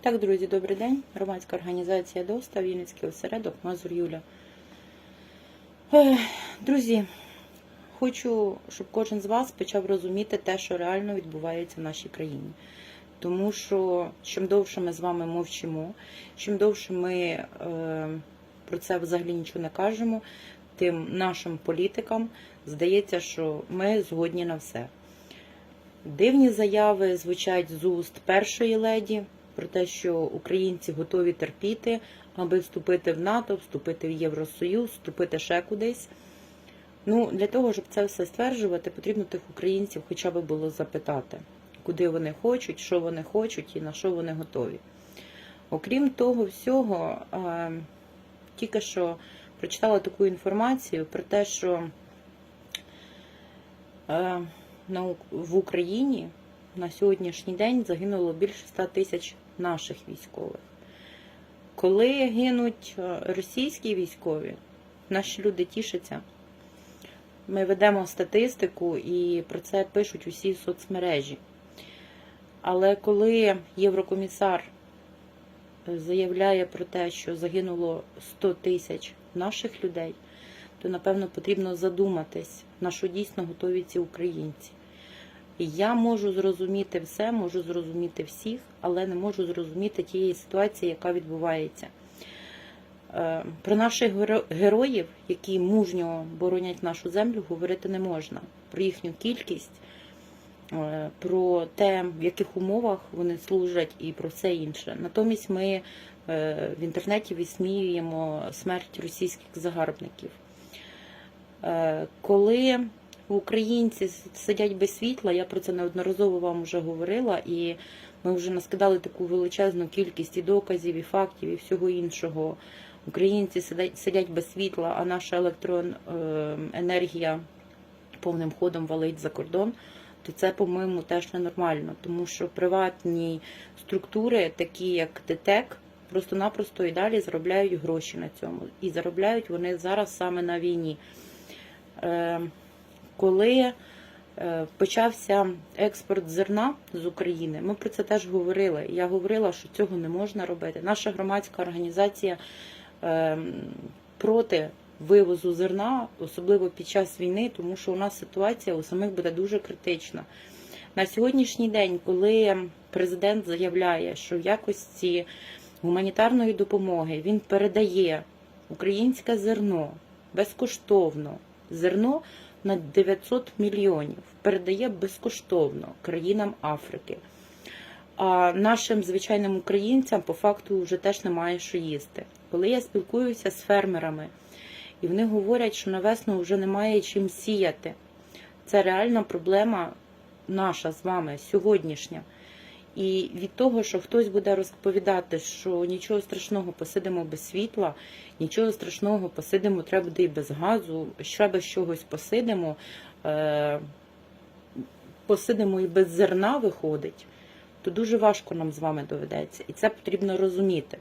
Так, друзі, добрий день. Громадська організація ДОСТА, Вінницький осередок, Мазур Юля. Друзі, хочу, щоб кожен з вас почав розуміти те, що реально відбувається в нашій країні. Тому що чим довше ми з вами мовчимо, чим довше ми е, про це взагалі нічого не кажемо, тим нашим політикам здається, що ми згодні на все. Дивні заяви звучать з уст першої леді про те, що українці готові терпіти, аби вступити в НАТО, вступити в Євросоюз, вступити ще кудись. Ну, для того, щоб це все стверджувати, потрібно тих українців хоча б було запитати, куди вони хочуть, що вони хочуть і на що вони готові. Окрім того всього, е, тільки що прочитала таку інформацію про те, що е, в Україні на сьогоднішній день загинуло більше 100 тисяч наших військових. Коли гинуть е, російські військові, наші люди тішаться. Ми ведемо статистику і про це пишуть усі соцмережі. Але коли Єврокомісар е, заявляє про те, що загинуло 100 тисяч наших людей, то напевно потрібно задуматись, на що дійсно готові ці українці. Я можу зрозуміти все, можу зрозуміти всіх, але не можу зрозуміти тієї ситуації, яка відбувається. Е, Про наших героїв, які мужньо боронять нашу землю, говорити не можна. Про їхню кількість, е, про те, в яких умовах вони служать, і про все інше. Натомість ми е, в інтернеті висміюємо смерть російських загарбників. Коли українці сидять без світла, я про це неодноразово вам вже говорила, і ми вже наскидали таку величезну кількість і доказів, і фактів, і всього іншого. Українці сидять, без світла, а наша електроенергія повним ходом валить за кордон, то це, по-моєму, теж ненормально, тому що приватні структури, такі як ТТЕК, просто-напросто і далі заробляють гроші на цьому. І заробляють вони зараз саме на війні. Коли е, почався експорт зерна з України, ми про це теж говорили. Я говорила, що цього не можна робити. Наша громадська організація е, проти вивозу зерна, особливо під час війни, тому що у нас ситуація у самих буде дуже критична. На сьогоднішній день, коли президент заявляє, що в якості гуманітарної допомоги він передає українське зерно безкоштовно, зерно на 900 мільйонів, передає безкоштовно країнам Африки. А нашим звичайним українцям по факту вже теж немає що їсти. Коли я спілкуюся з фермерами, і вони говорять, що на весну вже немає чим сіяти. Це реальна проблема наша з вами сьогоднішня. І від того, що хтось буде розповідати, що нічого страшного посидимо без світла, нічого страшного посидимо, треба буде і без газу, ще без чогось посидимо, е, посидимо і без зерна виходить, то дуже важко нам з вами доведеться. І це потрібно розуміти.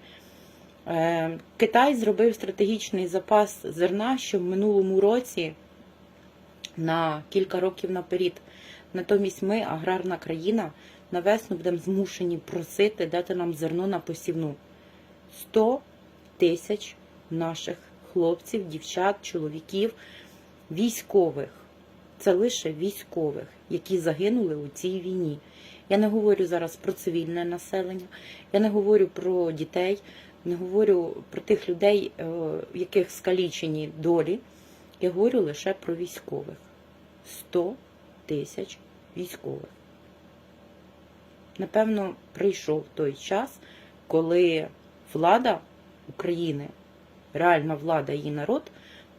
Е, Китай зробив стратегічний запас зерна ще в минулому році на кілька років наперед. Натомість ми, аграрна країна, на весну будемо змушені просити дати нам зерно на посівну. 100 тисяч наших хлопців, дівчат, чоловіків, військових. Це лише військових, які загинули у цій війні. Я не говорю зараз про цивільне населення, я не говорю про дітей, не говорю про тих людей, е, в яких скалічені долі. Я говорю лише про військових. 100 тисяч військових. Напевно, прийшов той час, коли влада України, реальна влада її народ,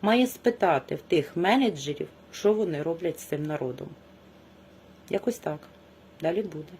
має спитати в тих менеджерів, що вони роблять з цим народом. Якось так. Далі буде.